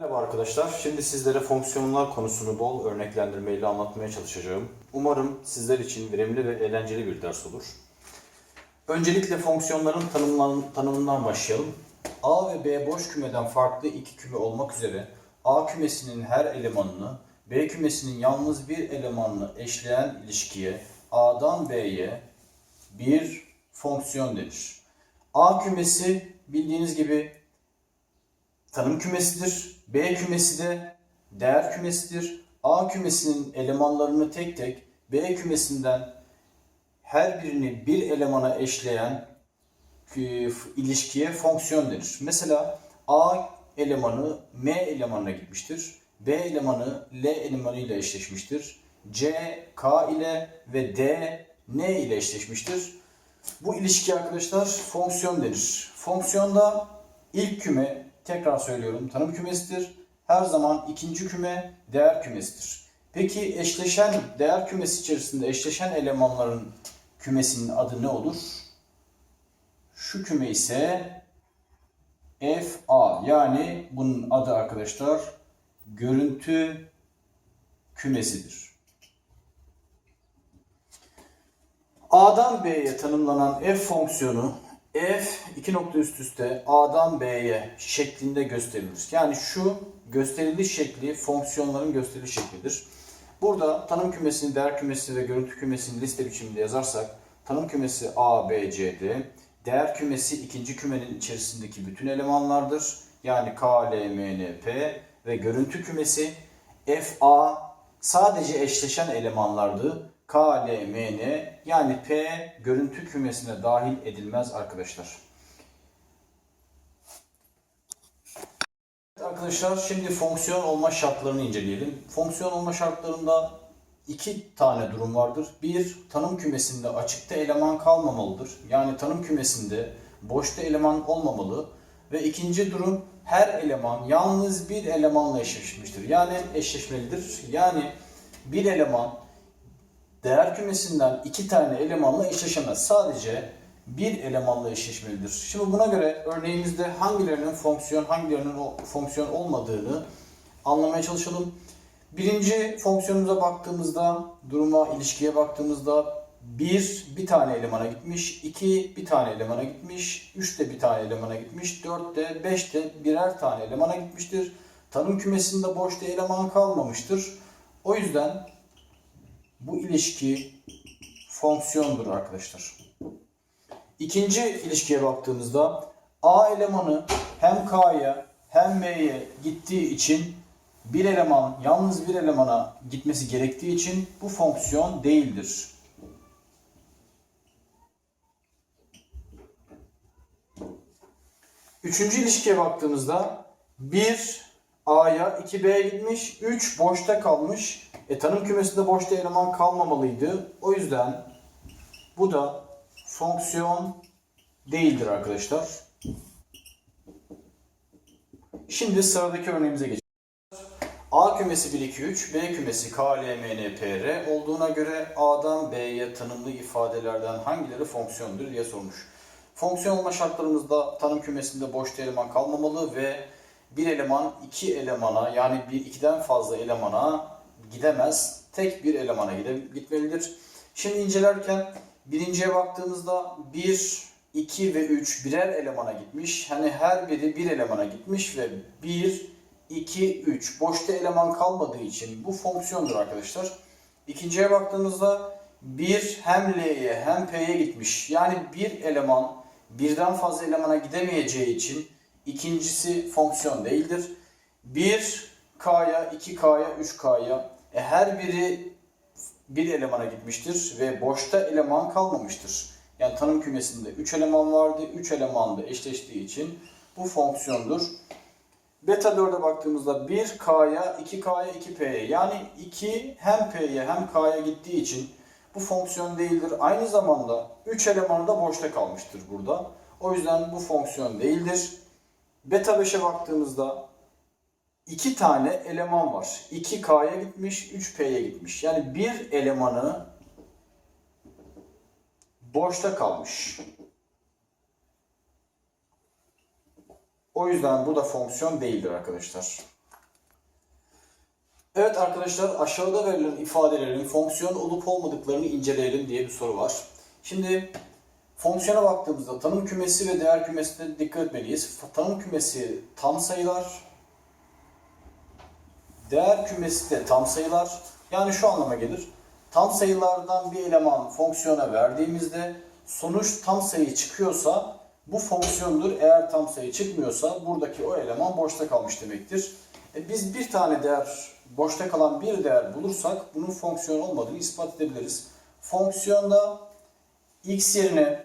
Merhaba arkadaşlar. Şimdi sizlere fonksiyonlar konusunu bol örneklendirmeyle anlatmaya çalışacağım. Umarım sizler için verimli ve eğlenceli bir ders olur. Öncelikle fonksiyonların tanımlan- tanımından başlayalım. A ve B boş kümeden farklı iki küme olmak üzere A kümesinin her elemanını B kümesinin yalnız bir elemanını eşleyen ilişkiye A'dan B'ye bir fonksiyon denir. A kümesi bildiğiniz gibi tanım kümesidir. B kümesi de değer kümesidir. A kümesinin elemanlarını tek tek B kümesinden her birini bir elemana eşleyen e, ilişkiye fonksiyon denir. Mesela A elemanı M elemanına gitmiştir. B elemanı L elemanı ile eşleşmiştir. C K ile ve D N ile eşleşmiştir. Bu ilişki arkadaşlar fonksiyon denir. Fonksiyonda ilk küme tekrar söylüyorum tanım kümesidir. Her zaman ikinci küme değer kümesidir. Peki eşleşen değer kümesi içerisinde eşleşen elemanların kümesinin adı ne olur? Şu küme ise FA yani bunun adı arkadaşlar görüntü kümesidir. A'dan B'ye tanımlanan f fonksiyonu f iki nokta üst üste A'dan B'ye şeklinde gösterilir. Yani şu gösteriliş şekli fonksiyonların gösteriliş şeklidir. Burada tanım kümesini, değer kümesini ve görüntü kümesini liste biçiminde yazarsak tanım kümesi A, B, C, D, değer kümesi ikinci kümenin içerisindeki bütün elemanlardır. Yani K, L, M, N, P ve görüntü kümesi F, A sadece eşleşen elemanlardı. K, L, M, N yani P görüntü kümesine dahil edilmez arkadaşlar. Evet Arkadaşlar şimdi fonksiyon olma şartlarını inceleyelim. Fonksiyon olma şartlarında iki tane durum vardır. Bir, tanım kümesinde açıkta eleman kalmamalıdır. Yani tanım kümesinde boşta eleman olmamalı. Ve ikinci durum her eleman yalnız bir elemanla eşleşmiştir. Yani eşleşmelidir. Yani bir eleman değer kümesinden iki tane elemanla eşleşemez. Sadece bir elemanla eşleşmelidir. Şimdi buna göre örneğimizde hangilerinin fonksiyon, hangilerinin fonksiyon olmadığını anlamaya çalışalım. Birinci fonksiyonumuza baktığımızda, duruma, ilişkiye baktığımızda 1 bir tane elemana gitmiş, 2 bir tane elemana gitmiş, 3 de bir tane elemana gitmiş, 4 de 5 de birer tane elemana gitmiştir. Tanım kümesinde boşta eleman kalmamıştır. O yüzden bu ilişki fonksiyondur arkadaşlar. İkinci ilişkiye baktığımızda A elemanı hem K'ya hem M'ye gittiği için bir eleman yalnız bir elemana gitmesi gerektiği için bu fonksiyon değildir. Üçüncü ilişkiye baktığımızda 1 A'ya 2 B'ye gitmiş, 3 boşta kalmış. E, tanım kümesinde boşta eleman kalmamalıydı. O yüzden bu da fonksiyon değildir arkadaşlar. Şimdi sıradaki örneğimize geçelim. A kümesi 1, 2, 3, B kümesi K, L, M, N, P, R olduğuna göre A'dan B'ye tanımlı ifadelerden hangileri fonksiyondur diye sormuş. Fonksiyon olma şartlarımızda tanım kümesinde boşta eleman kalmamalı ve bir eleman iki elemana yani bir ikiden fazla elemana gidemez. Tek bir elemana gitmelidir. Şimdi incelerken birinciye baktığımızda 1, 2 ve 3 birer elemana gitmiş. Hani her biri bir elemana gitmiş ve 1, 2, 3 boşta eleman kalmadığı için bu fonksiyondur arkadaşlar. İkinciye baktığımızda 1 hem L'ye hem P'ye gitmiş. Yani bir eleman birden fazla elemana gidemeyeceği için ikincisi fonksiyon değildir. 1 K'ya, 2K'ya, 3K'ya e, her biri bir elemana gitmiştir ve boşta eleman kalmamıştır. Yani tanım kümesinde 3 eleman vardı, 3 eleman da eşleştiği için bu fonksiyondur. Beta 4'e baktığımızda 1K'ya, 2K'ya, 2P'ye yani 2 hem P'ye hem K'ya gittiği için bu fonksiyon değildir. Aynı zamanda 3 elemanı da boşta kalmıştır burada. O yüzden bu fonksiyon değildir. Beta 5'e baktığımızda 2 tane eleman var. 2K'ya gitmiş, 3P'ye gitmiş. Yani bir elemanı boşta kalmış. O yüzden bu da fonksiyon değildir arkadaşlar. Evet arkadaşlar aşağıda verilen ifadelerin fonksiyon olup olmadıklarını inceleyelim diye bir soru var. Şimdi fonksiyona baktığımızda tanım kümesi ve değer kümesine dikkat etmeliyiz. Tanım kümesi tam sayılar, değer kümesi de tam sayılar. Yani şu anlama gelir. Tam sayılardan bir eleman fonksiyona verdiğimizde sonuç tam sayı çıkıyorsa bu fonksiyondur. Eğer tam sayı çıkmıyorsa buradaki o eleman boşta kalmış demektir. E biz bir tane değer, boşta kalan bir değer bulursak bunun fonksiyon olmadığını ispat edebiliriz. Fonksiyonda x yerine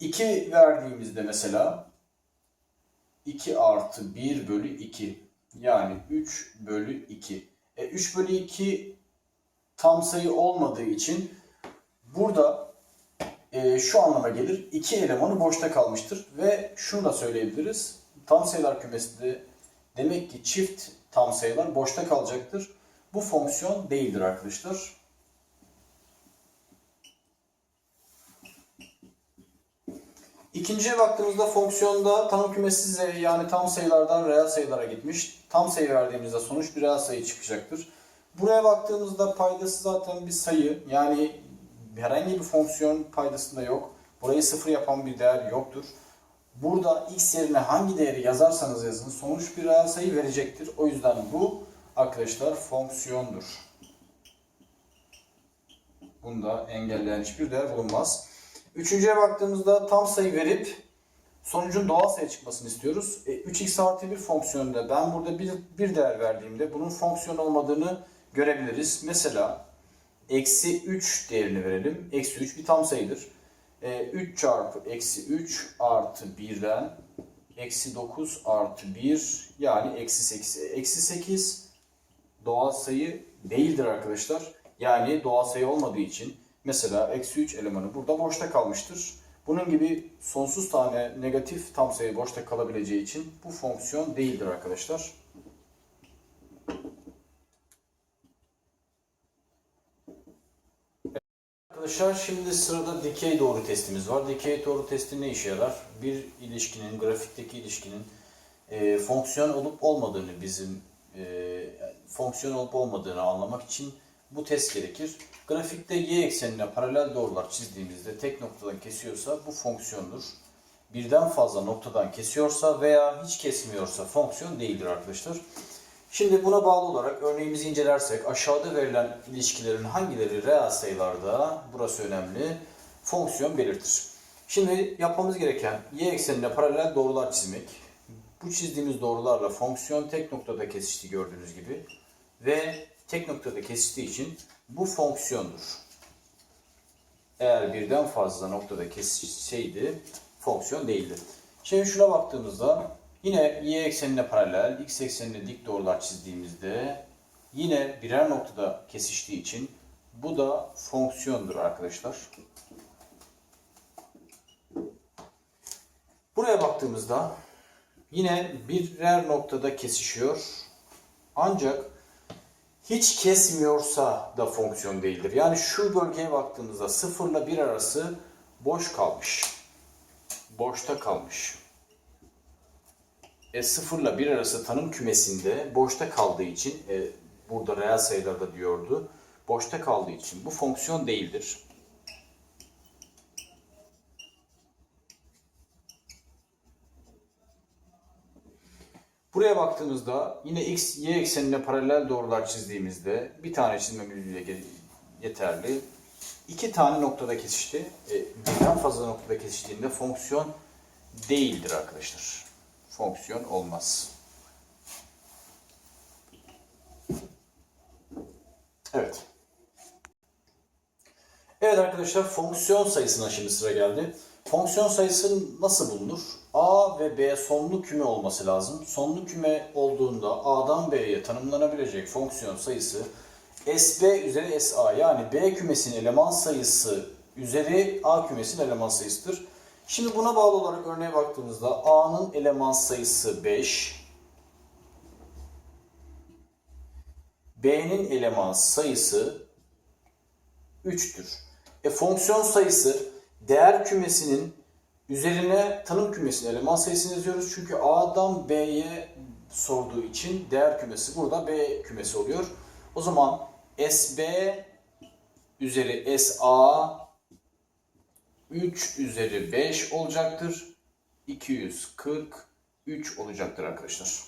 2 verdiğimizde mesela 2 artı 1 bölü 2 yani 3 bölü 2. E 3 bölü 2 tam sayı olmadığı için burada e, şu anlama gelir. iki elemanı boşta kalmıştır. Ve şunu da söyleyebiliriz. Tam sayılar kümesinde demek ki çift tam sayılar boşta kalacaktır. Bu fonksiyon değildir arkadaşlar. İkinciye baktığımızda fonksiyonda tanım kümesi z yani tam sayılardan reel sayılara gitmiş. Tam sayı verdiğimizde sonuç bir reel sayı çıkacaktır. Buraya baktığımızda paydası zaten bir sayı. Yani herhangi bir fonksiyon paydasında yok. Burayı sıfır yapan bir değer yoktur. Burada x yerine hangi değeri yazarsanız yazın sonuç bir reel sayı verecektir. O yüzden bu arkadaşlar fonksiyondur. Bunda engelleyen hiçbir değer bulunmaz. Üçüncüye baktığımızda tam sayı verip sonucun doğal sayı çıkmasını istiyoruz. E, 3x artı 1 fonksiyonunda ben burada bir, bir değer verdiğimde bunun fonksiyon olmadığını görebiliriz. Mesela eksi 3 değerini verelim. Eksi 3 bir tam sayıdır. E, 3 çarpı eksi 3 artı 1'den eksi 9 artı 1 yani eksi 8. Eksi 8 doğal sayı değildir arkadaşlar. Yani doğal sayı olmadığı için mesela eksi 3 elemanı burada boşta kalmıştır. Bunun gibi sonsuz tane negatif tam sayı boşta kalabileceği için bu fonksiyon değildir arkadaşlar. Arkadaşlar şimdi sırada dikey doğru testimiz var. Dikey doğru testi ne işe yarar? Bir ilişkinin, grafikteki ilişkinin e, fonksiyon olup olmadığını bizim e, fonksiyon olup olmadığını anlamak için bu test gerekir. Grafikte y eksenine paralel doğrular çizdiğimizde tek noktadan kesiyorsa bu fonksiyondur. Birden fazla noktadan kesiyorsa veya hiç kesmiyorsa fonksiyon değildir arkadaşlar. Şimdi buna bağlı olarak örneğimizi incelersek aşağıda verilen ilişkilerin hangileri reel sayılarda, burası önemli, fonksiyon belirtir. Şimdi yapmamız gereken y eksenine paralel doğrular çizmek. Bu çizdiğimiz doğrularla fonksiyon tek noktada kesişti gördüğünüz gibi. Ve tek noktada kesiştiği için bu fonksiyondur. Eğer birden fazla noktada kesişseydi fonksiyon değildi. Şimdi şuna baktığımızda yine y eksenine paralel, x eksenine dik doğrular çizdiğimizde yine birer noktada kesiştiği için bu da fonksiyondur arkadaşlar. Buraya baktığımızda yine birer noktada kesişiyor. Ancak hiç kesmiyorsa da fonksiyon değildir. Yani şu bölgeye baktığımızda 0 ile 1 arası boş kalmış. Boşta kalmış. E 0 ile 1 arası tanım kümesinde boşta kaldığı için e, burada reel sayılarda diyordu. Boşta kaldığı için bu fonksiyon değildir. Buraya baktığımızda yine x, y eksenine paralel doğrular çizdiğimizde bir tane çizmemiz bile yeterli. İki tane noktada kesişti. E, birden fazla noktada kesiştiğinde fonksiyon değildir arkadaşlar. Fonksiyon olmaz. Evet. Evet arkadaşlar fonksiyon sayısına şimdi sıra geldi. Fonksiyon sayısı nasıl bulunur? A ve B sonlu küme olması lazım. Sonlu küme olduğunda A'dan B'ye tanımlanabilecek fonksiyon sayısı SB üzeri SA yani B kümesinin eleman sayısı üzeri A kümesinin eleman sayısıdır. Şimdi buna bağlı olarak örneğe baktığımızda A'nın eleman sayısı 5, B'nin eleman sayısı 3'tür. E fonksiyon sayısı değer kümesinin Üzerine tanım kümesinin eleman sayısını yazıyoruz. Çünkü A'dan B'ye sorduğu için değer kümesi burada B kümesi oluyor. O zaman SB üzeri SA 3 üzeri 5 olacaktır. 243 olacaktır arkadaşlar.